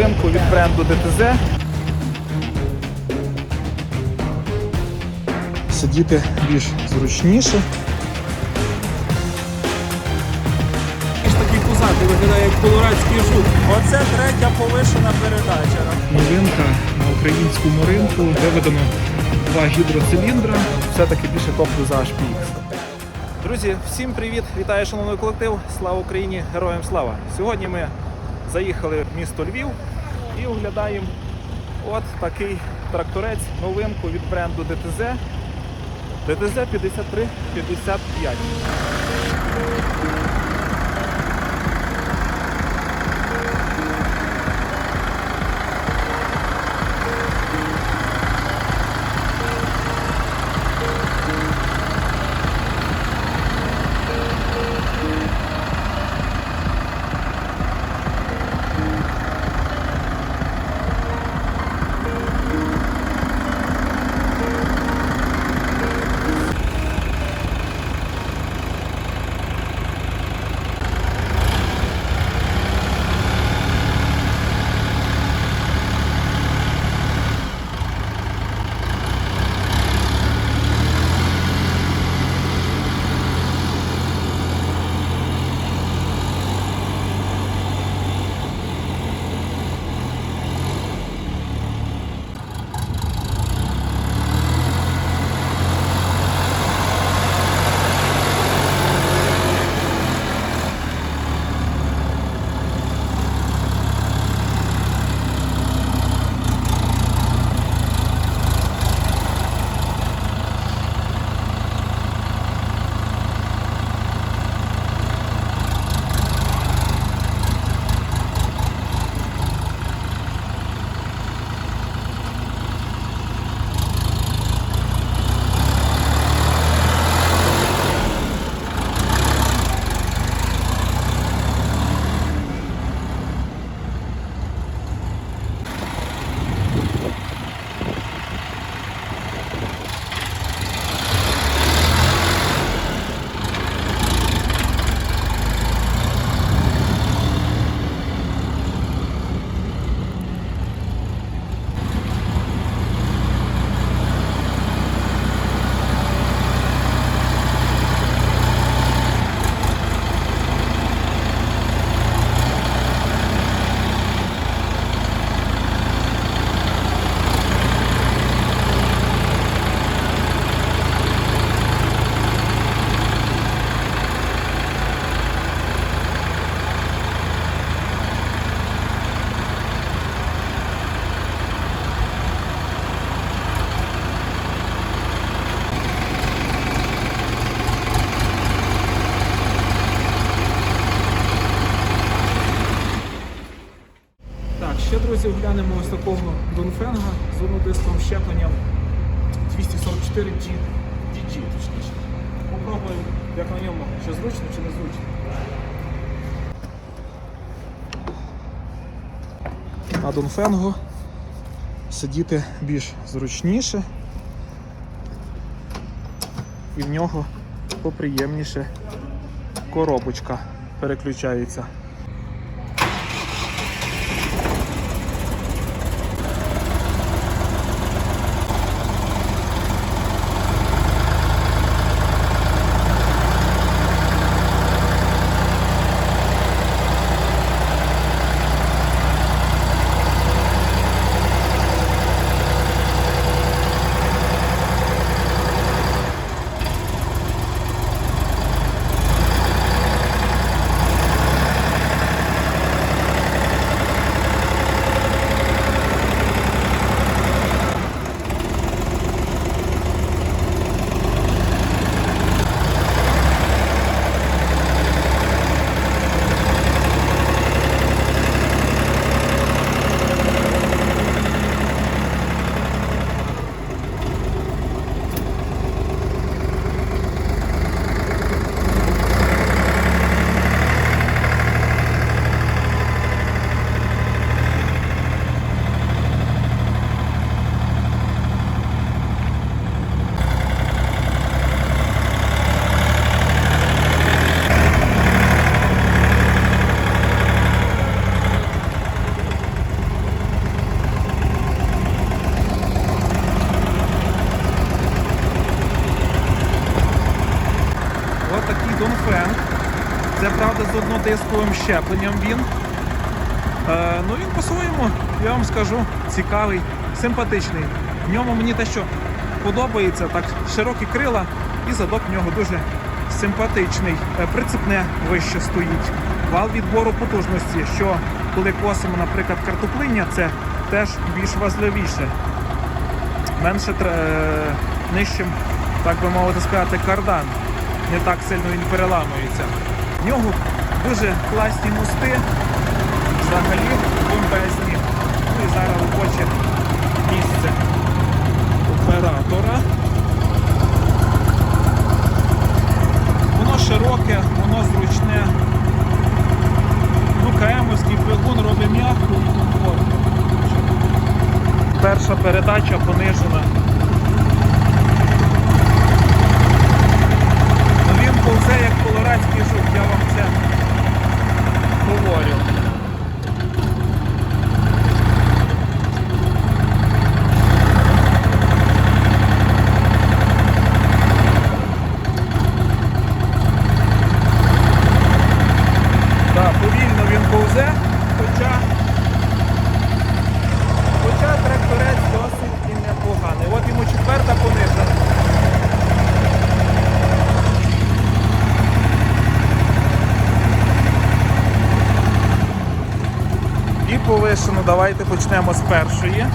новинку від бренду DTZ. Сидіти більш зручніше. такий пузатий виглядає як колорадський жук. Оце третя повишена передача. Новинка на українському ринку. Виведено два гідроциліндра. Все-таки більше топлю за HPX. Друзі, всім привіт! Вітаю шановний колектив! Слава Україні! Героям слава! Сьогодні ми заїхали в місто Львів і оглядаємо от такий тракторець, новинку від бренду DTZ. DTZ 5355. Ось такого Донфенга з однодисковим щепленням 244 G, DG, точніше. Попробуємо, як на ньому, чи зручно, чи не зручно. На Донфенгу сидіти більш зручніше. І в нього поприємніше коробочка переключається. Щепленням він. Е, ну він по-своєму, я вам скажу, цікавий, симпатичний. В ньому мені те, що подобається, так широкі крила і задок в нього дуже симпатичний. Е, Прицепне вище стоїть. Вал відбору потужності, що коли косимо, наприклад, картоплиння, це теж більш важливіше. Менше е, нижчим, так би мовити сказати, кардан. Не так сильно він переламується. В нього дуже класні мости, взагалі бомбезні. Ну і зараз робоче місце оператора. Воно широке, воно зручне. Ну, КМовський двигун робить м'яко і комфортно. Перша передача понижена. Ну, він повзе як колорадський жук, я вам це говорю. Так, повільно він повзе, хоча, хоча тракторець досить і непоганий. От йому четверта понижена. І повишено, давайте почнемо з першої.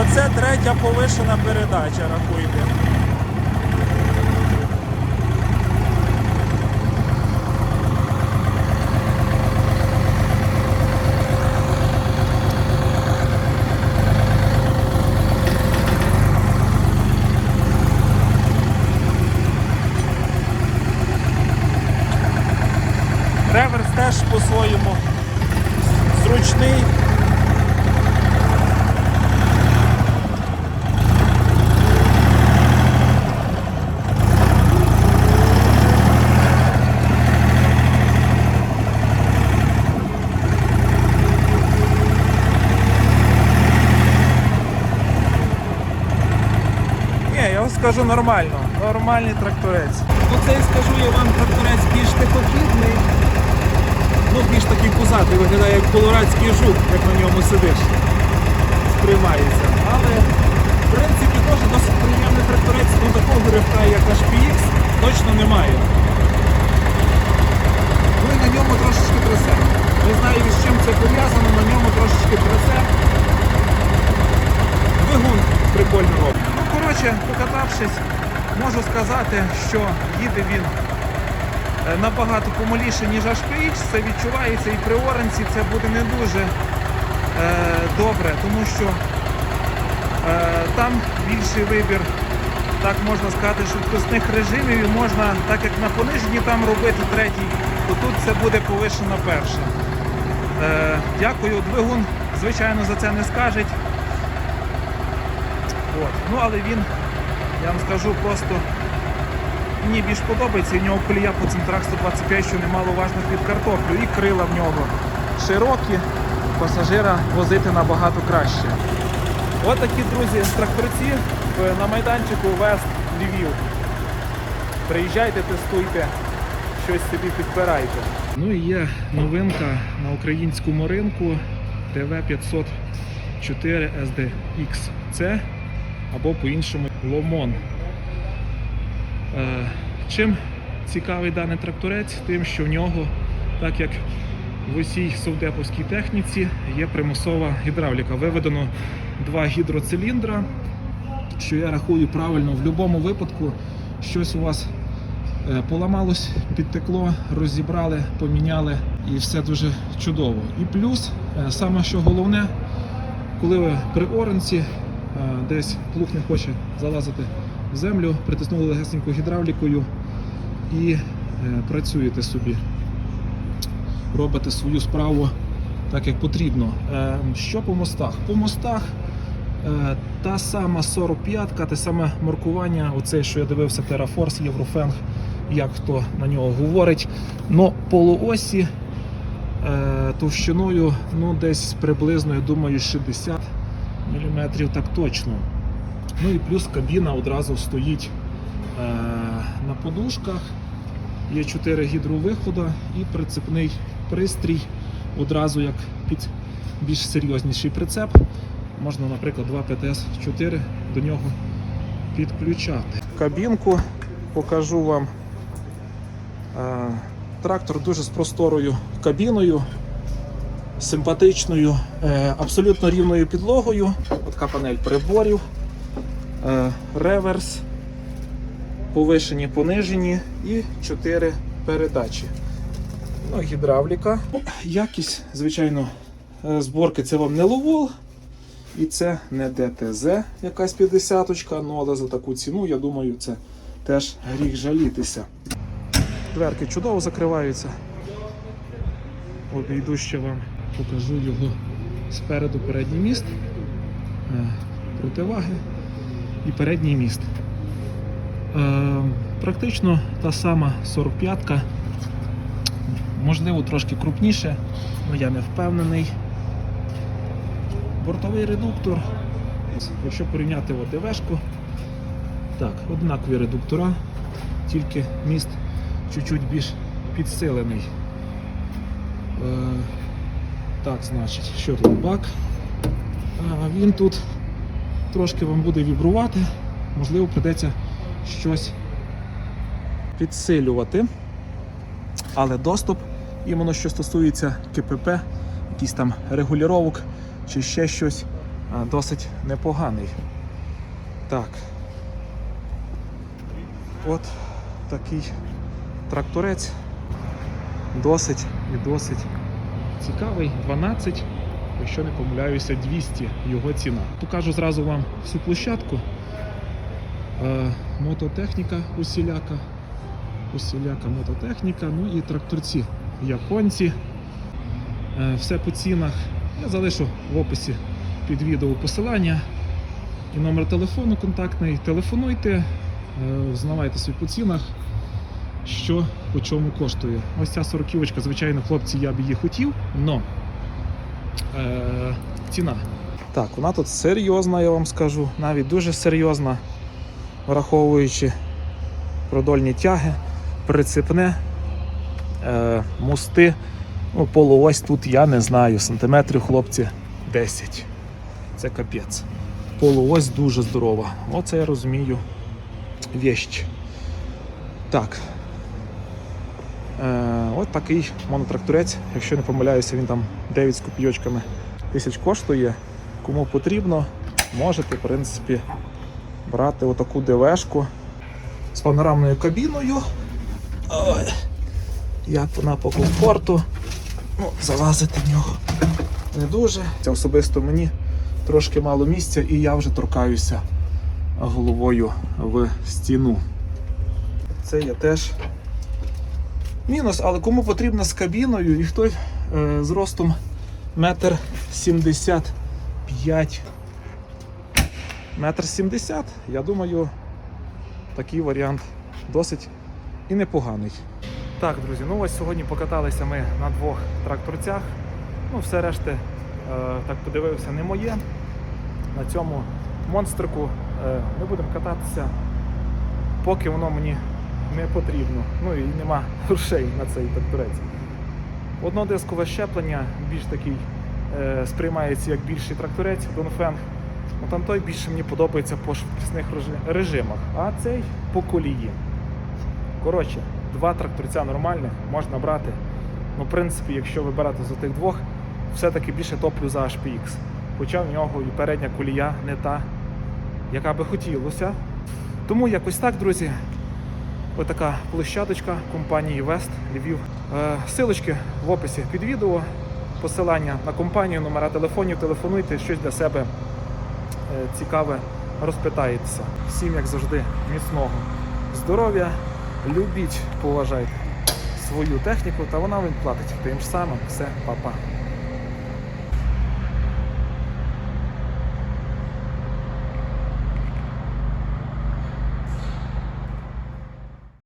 Оце третя повишена передача, рахуйте. Реверс теж по-своєму зручний. Ні, я вам скажу нормально. Нормальний тракторець. Ну цей скажу я вам тракторець більш тихохідний, ну більш такий пузатий, виглядає як колорадський жук, як на ньому сидиш. Сприймається. Але в принципі теж досить приємний тракторець, ну такого ривка, як HPX, точно немає. І на ньому трошечки трясе. Не знаю з чим це пов'язано, на ньому трошечки трясе. Двигун прикольно робить. Коротше, покатавшись, можу сказати, що їде він е, набагато помаліше, ніж HPX. Це відчувається і при оранці це буде не дуже е, добре, тому що е, там більший вибір, так можна сказати, швидкісних режимів і можна, так як на пониженні там робити третій, то тут це буде повишена перша. Е, дякую, двигун, звичайно, за це не скажуть. От. Ну, але він, я вам скажу, просто мені більш подобається. В нього колія по центрах 125, що немало важних від картоплю. І крила в нього широкі, пасажира возити набагато краще. От такі, друзі, тракторці на майданчику Вест Львів. Приїжджайте, тестуйте, щось собі підбирайте. Ну і є новинка на українському ринку ТВ-504 SDX. Це або по-іншому Ломон. Е, Чим цікавий даний тракторець? Тим, що в нього, так як в усій совдеповській техніці, є примусова гідравліка. Виведено два гідроциліндра, що я рахую правильно. В будь-якому випадку щось у вас Е, Поламалось, підтекло, розібрали, поміняли і все дуже чудово. І плюс, е, саме що головне, коли ви при оранці, е, десь плуг не хоче залазити в землю, притиснули легесенько гідравлікою і е, працюєте собі. Робите свою справу так, як потрібно. Е, Що по мостах? По мостах е, та сама 45-ка, те саме маркування, оцей, що я дивився, Terraforce, Єврофенг, як хто на нього говорить. Но полуосі е, товщиною ну, десь приблизно, я думаю, 60 мм, так точно. Ну і плюс кабіна одразу стоїть е, на подушках. Є 4 гідровихода і прицепний пристрій одразу як під більш серйозніший прицеп. Можна, наприклад, 2 ПТС-4 до нього підключати. Кабінку покажу вам. Е, Трактор дуже з просторою кабіною, симпатичною, е, абсолютно рівною підлогою. От панель приборів, е, реверс, повишені, понижені і 4 передачі. Ну, гідравліка. Якість, звичайно, е, зборки це вам не ловол. І це не ДТЗ, якась 50-очка, ну але за таку ціну, я думаю, це теж гріх жалітися. Дверки чудово закриваються. Обійду ще вам покажу його спереду передній міст, е, противаги і передній міст. Е, Практично та сама 45-ка, можливо, трошки крупніше, але я не впевнений. Бортовий редуктор. Якщо порівняти ОДВшку, так, однакові редуктора, тільки міст чуть-чуть більш підсилений. Так, значить, що тут бак? Він тут трошки вам буде вібрувати, можливо, придеться щось підсилювати. Але доступ, іменно що стосується КПП, якісь там регулювання чи ще щось, досить непоганий. Так. От такий тракторець. Досить і досить цікавий. 12, якщо не помиляюся, 200 його ціна. Покажу зразу вам всю площадку. Е, мототехніка усіляка. Усіляка мототехніка, ну і тракторці японці. Е, все по цінах. Я залишу в описі під відео посилання і номер телефону контактний. Телефонуйте, е, знавайте собі по цінах, що по чому коштує. Ось ця сороківочка, звичайно, хлопці, я б її хотів, але е, ціна. Так, вона тут серйозна, я вам скажу, навіть дуже серйозна, враховуючи продольні тяги, прицепне, е, мости. Ну, полуось тут я не знаю, сантиметрів, хлопці, 10. Це капець. Полуось дуже здорова. Оце я розумію. Вещь. Так. Е, от такий монотракторець, якщо не помиляюся, він там 9 з копійочками тисяч коштує. Кому потрібно, можете, в принципі, брати отаку ДВшку з панорамною кабіною. Як вона по комфорту. Ну, залазити в нього не дуже. Це особисто мені трошки мало місця, і я вже торкаюся головою в стіну. Це є теж мінус, але кому потрібно з кабіною і хто е, з ростом метр сімдесят п'ять. Метр сімдесят, я думаю, такий варіант досить і непоганий. Так, друзі, ну ось сьогодні покаталися ми на двох тракторцях. Ну, все решти, е, так подивився, не моє. На цьому монстрику е, ми будемо кататися, поки воно мені не потрібно. Ну і нема грошей на цей тракторець. Однодискове щеплення більш такий е, сприймається як більший тракторець, Донфенг. Ну, там той більше мені подобається по швидкісних режимах, а цей по колії. Коротше, два тракторця нормальних можна брати. Ну, в принципі, якщо вибирати з тих двох, все-таки більше топлю за HPX. Хоча в нього і передня колія не та, яка би хотілося. Тому якось так, друзі. Отака площадочка компанії Вест Львів. Е, Силочки в описі під відео, посилання на компанію, номера телефонів, телефонуйте, щось для себе е, цікаве розпитаєтеся. Всім, як завжди, міцного здоров'я, любіть, поважайте свою техніку, та вона вам платить. Тим ж самим все, па-па.